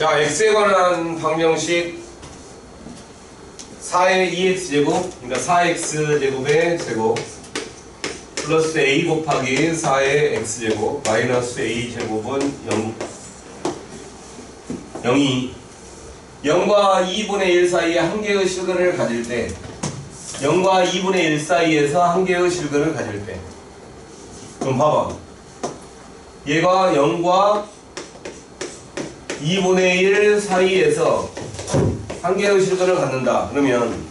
자, x에 관한 방정식 4의 2x제곱, 그러니까 4x제곱의 제곱 플러스 a 곱하기 4의 x제곱 마이너스 a제곱은 0, 0이. 0과 2분의 1 사이에 한 개의 실근을 가질 때 0과 2분의 1 사이에서 한 개의 실근을 가질 때. 그럼 봐봐. 얘가 0과 2분의 1 사이에서 한 개의 실근을 갖는다. 그러면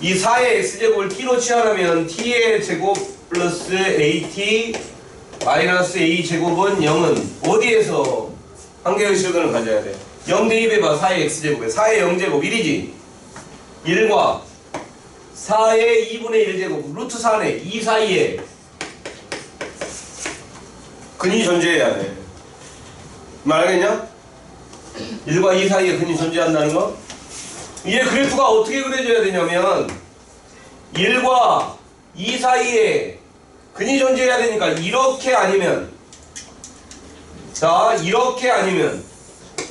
이 4의 x제곱을 t로 치환하면 t의 제곱 플러스 at 마이너스 a제곱은 0은 어디에서 한 개의 실근을 가져야 돼? 0 대입해봐 4의 x제곱에 4의 0제곱 1이지 1과 4의 2분의 1제곱 루트 4네 2 사이에 근이 존재해야 돼 말하겠냐? 1과 2 사이에 근이 존재한다는 거? 이게 그래프가 어떻게 그려져야 되냐면 1과 2 사이에 근이 존재해야 되니까 이렇게 아니면 자 이렇게 아니면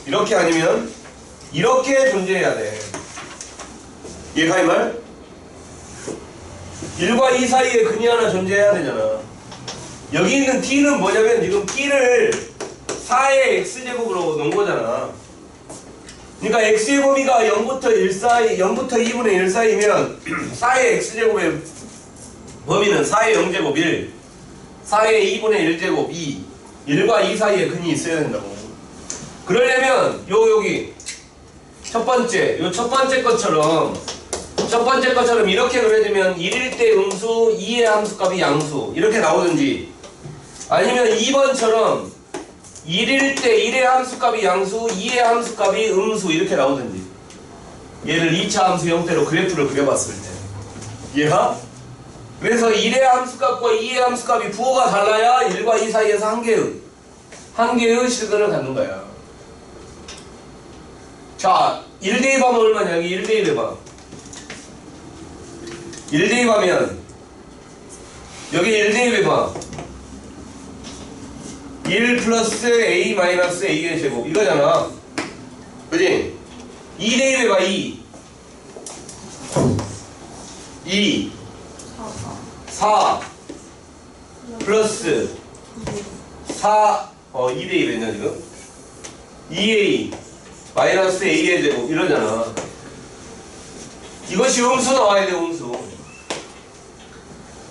이렇게 아니면 이렇게 존재해야 돼 이해가 이 말? 1과 2 사이에 근이 하나 존재해야 되잖아 여기 있는 t는 뭐냐면 지금 t를 4의 x제곱으로 놓은 거잖아 그러니까 x의 범위가 0부터 1 사이, 0부터 2분의 1 사이면 4의 x제곱의 범위는 4의 0제곱 1, 4의 2분의 1제곱 2, 1과 2 사이에 근이 있어야 된다고. 그러려면 요 여기 첫 번째, 요 첫 번째 것처럼 첫 번째 것처럼 이렇게 그려지면 1일 때 음수, 2의 함수값이 양수 이렇게 나오든지 아니면 2번처럼 1일 때 1의 함수값이 양수, 2의 함수값이 음수 이렇게 나오든지. 얘를 2차 함수 형태로 그래프를 그려봤을 때. 이해가? 그래서 1의 함수값과 2의 함수값이 부호가 달라야 1과 2 사이에서 한 개의 한 개의 실근을 갖는 거야. 자 1대입하면 얼마냐 여기 1대입해봐. 1대입하면 여기 1대입해봐 1 플러스 a 마이너스 a의 제곱. 이거잖아. 그지? 2 대입해봐 2 2 4 플러스 4 어, 2 대입했냐 지금? 2a 마이너스 a의 제곱. 이러잖아. 이것이 음수 나와야 돼 음수.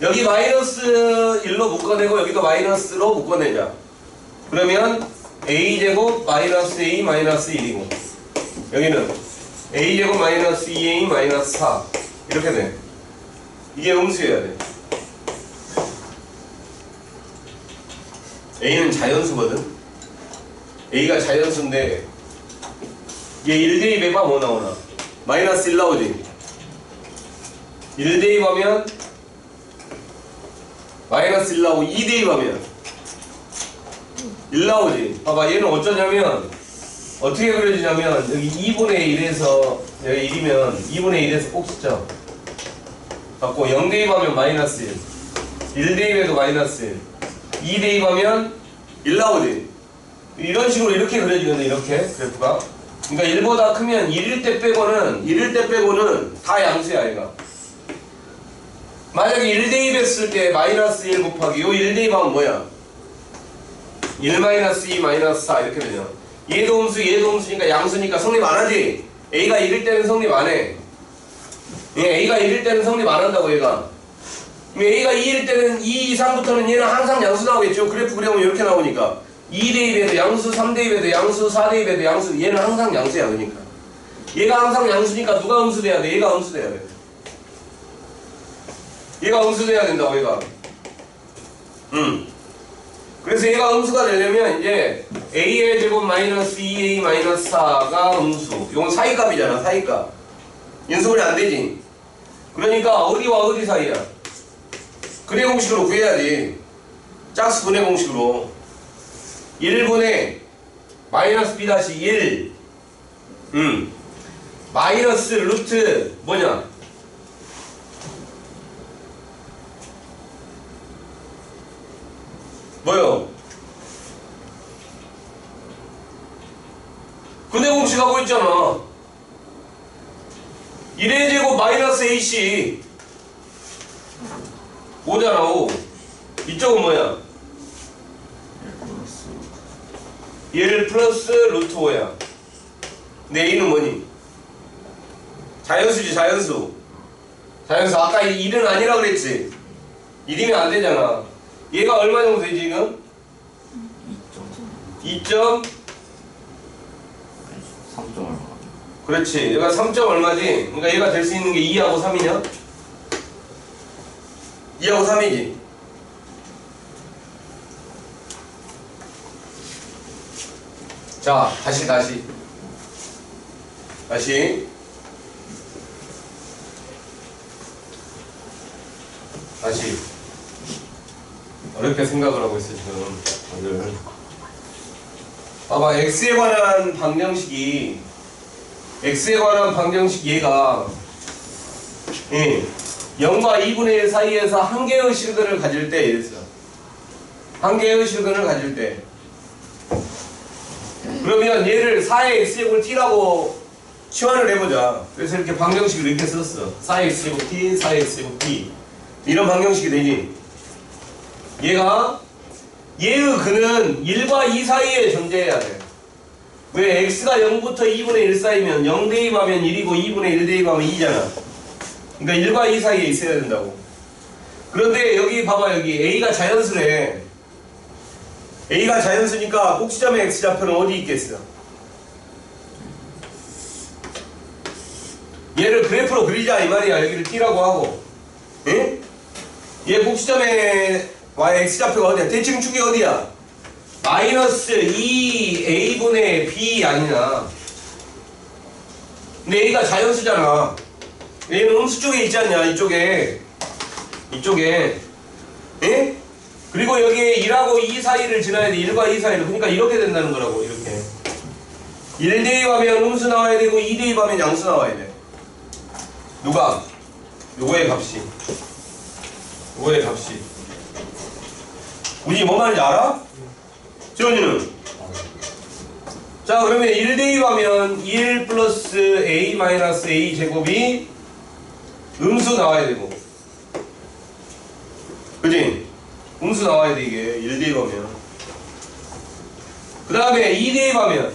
여기 마이너스 1로 묶어내고 여기도 마이너스로 묶어내자 그러면 a제곱 마이너스 a 마이너스 1이고 여기는 a제곱 마이너스 2a 마이너스 4 이렇게 돼. 이게 음수여야 돼. A는 자연수거든. A가 자연수인데 얘 1대입해봐 뭐 나오나? 마이너스 1 나오지? 1대입하면 마이너스 1 나오고 2대입하면 1 나오지. 봐봐, 얘는 어쩌냐면, 어떻게 그려지냐면, 여기 2분의 1에서, 여기 1이면 2분의 1에서 꼭 숫자. 갖고 0 대입하면 마이너스 1. 1 대입해도 마이너스 1. 2 대입하면 1 나오지. 이런 식으로 이렇게 그려지거든, 이렇게, 그래프가. 그러니까 1보다 크면 1일 때 빼고는, 1일 때 빼고는 다 양수야, 얘가. 만약에 1 대입했을 때 마이너스 1 곱하기 요 1 대입하면 뭐야? 1 마이너스 2 마이너스 4 이렇게 되죠. 얘도 음수 얘도 음수니까 양수니까 성립 안 하지. A가 1일 때는 성립 안 해. 예, A가 1일 때는 성립 안 한다고 얘가. A가 2일 때는 2 이상부터는 얘는 항상 양수 나오겠죠. 그래프 그려보면 이렇게 나오니까 2 대입에도 양수, 3 대입에도 양수, 4 대입에도 양수 얘는 항상 양수야 그러니까. 얘가 항상 양수니까 누가 음수 돼야 돼? 얘가 음수 돼야 돼. 얘가 음수 돼야 된다고 얘가 음. 그래서 얘가 음수가 되려면 이제 a의 제곱 마이너스 2a 마이너스 4가 음수. 이건 사이값이잖아 사이값. 인수분해 안 되지. 그러니까 어디와 어디 사이야? 근해 공식으로 구해야지. 짝수 분해 공식으로. 1분의 마이너스 b 다시 1 음. 마이너스 루트 뭐냐 뭐요? 근데 부동식 하고 있잖아. 1의 제곱 마이너스 AC 5잖아 5 이쪽은 뭐야? 1 플러스 루트 5야. 근데 A는 뭐니? 자연수지 자연수. 자연수. 아까 1은 아니라 그랬지. 1이면 안 되잖아 얘가 얼마 정도 되지 지금? 2점 3점 얼마? 그렇지 얘가 3점 얼마지? 그러니까 얘가 될 수 있는 게 2하고 3이냐? 2하고 3이지 자 다시 다시 다시 다시 어렵게 생각을 하고 있어 지금. 다들 봐봐 x에 관한 방정식이 x에 관한 방정식 얘가 예, 0과 2분의 1 사이에서 한 개의 실근을 가질 때 이랬어 한 개의 실근을 가질 때. 그러면 얘를 4의 x제곱을 t라고 치환을 해보자. 그래서 이렇게 방정식을 이렇게 썼어. 4의 x제곱 t, 4의 x제곱 t. 이런 방정식이 되지 얘가 얘의 근은 1과 2 사이에 존재해야 돼. 왜 x가 0부터 2분의 1 사이면 0 대입하면 1이고 2분의 1 대입하면 2잖아. 그러니까 1과 2 사이에 있어야 된다고. 그런데 여기 봐봐 여기. A가 자연수래. A가 자연수니까 꼭지점의 x좌표는 어디 있겠어? 얘를 그래프로 그리자 이 말이야. 여기를 t라고 하고. 예? 얘 꼭지점의 y x좌표가 어디야? 대칭축이 어디야? 마이너스 2a분의 b 아니냐? 근데 a가 자연수잖아. 얘는 음수 쪽에 있지 않냐 이쪽에? 이쪽에. 예? 그리고 여기에 1하고 2 사이를 지나야 돼. 1과 2 사이를. 그러니까 이렇게 된다는 거라고 이렇게. 1 대입하면 음수 나와야 되고 2 대입하면 양수 나와야 돼. 누가? 요거의 값이. 요거의 값이 우리 뭐 말인지 알아? 지원이는? 자 그러면 1 대입하면 1 플러스 a 마이너스 a 제곱이 음수 나와야 되고 그지? 음수 나와야 돼 이게 1 대입하면 그 다음에 2 대입하면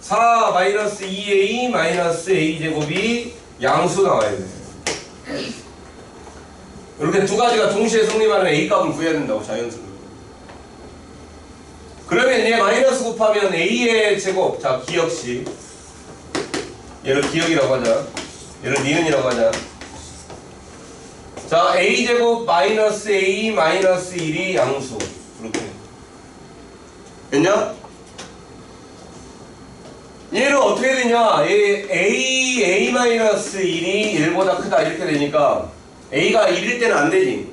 4 마이너스 2a 마이너스 a 제곱이 양수 나와야 돼 이렇게 두 가지가 동시에 성립하는 a 값을 구해야 된다고 자연수는 그러면 얘 마이너스 곱하면 a의 제곱. 자 기억식 얘를 기억이라고 하자. 얘를 니은이라고 하자. 자 a 제곱 마이너스 a 마이너스 1이 양수. 이렇게. 됐냐? 얘는 어떻게 되냐? 얘 a a 마이너스 1이 1보다 크다. 이렇게 되니까 a가 1일 때는 안 되지.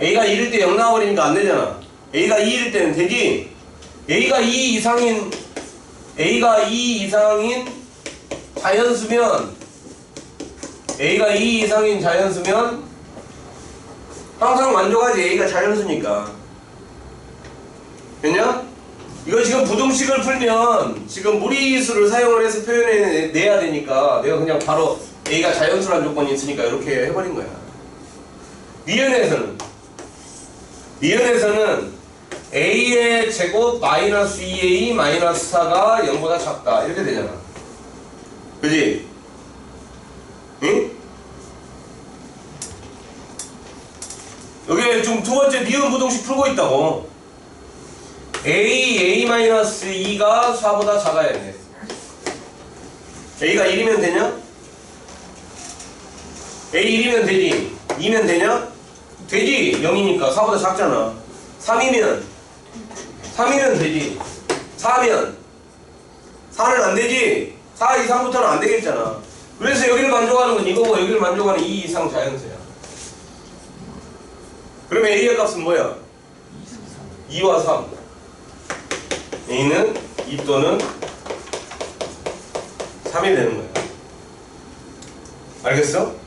A가 1일 때 0 나와버리니까 안 되잖아 a가 2일 때는 되지 a가 2 이상인 a가 2 이상인 자연수면. A가 2 이상인 자연수면. 항상 만족하지. A가 자연수니까. 됐냐? 이거 지금 부등식을 풀면 지금 무리수를 사용을 해서 표현해내야 되니까 내가 그냥 바로 a가 자연수란 조건이 있으니까 이렇게 해버린 거야. 니은에서는. 니은에서는 a의 제곱 마이너스 2a 마이너스 4가 0보다 작다 이렇게 되잖아 그지? 응? 여기 지금 두 번째 니은 부동식 풀고 있다고 a, a 마이너스 2가 4보다 작아야 돼 a가 1이면 되냐? a 1이면 되지 2면 되냐? 되지 0이니까 4보다 작잖아 3이면 3이면 되지. 4면 4는 안 되지. 4 이상부터는 안 되겠잖아. 그래서 여기를 만족하는 건 이거고 여기를 만족하는 2 이상 자연수야. 그러면 a의 값은 뭐야? 2와 3 a는 2 또는 3이 되는 거야. 알겠어?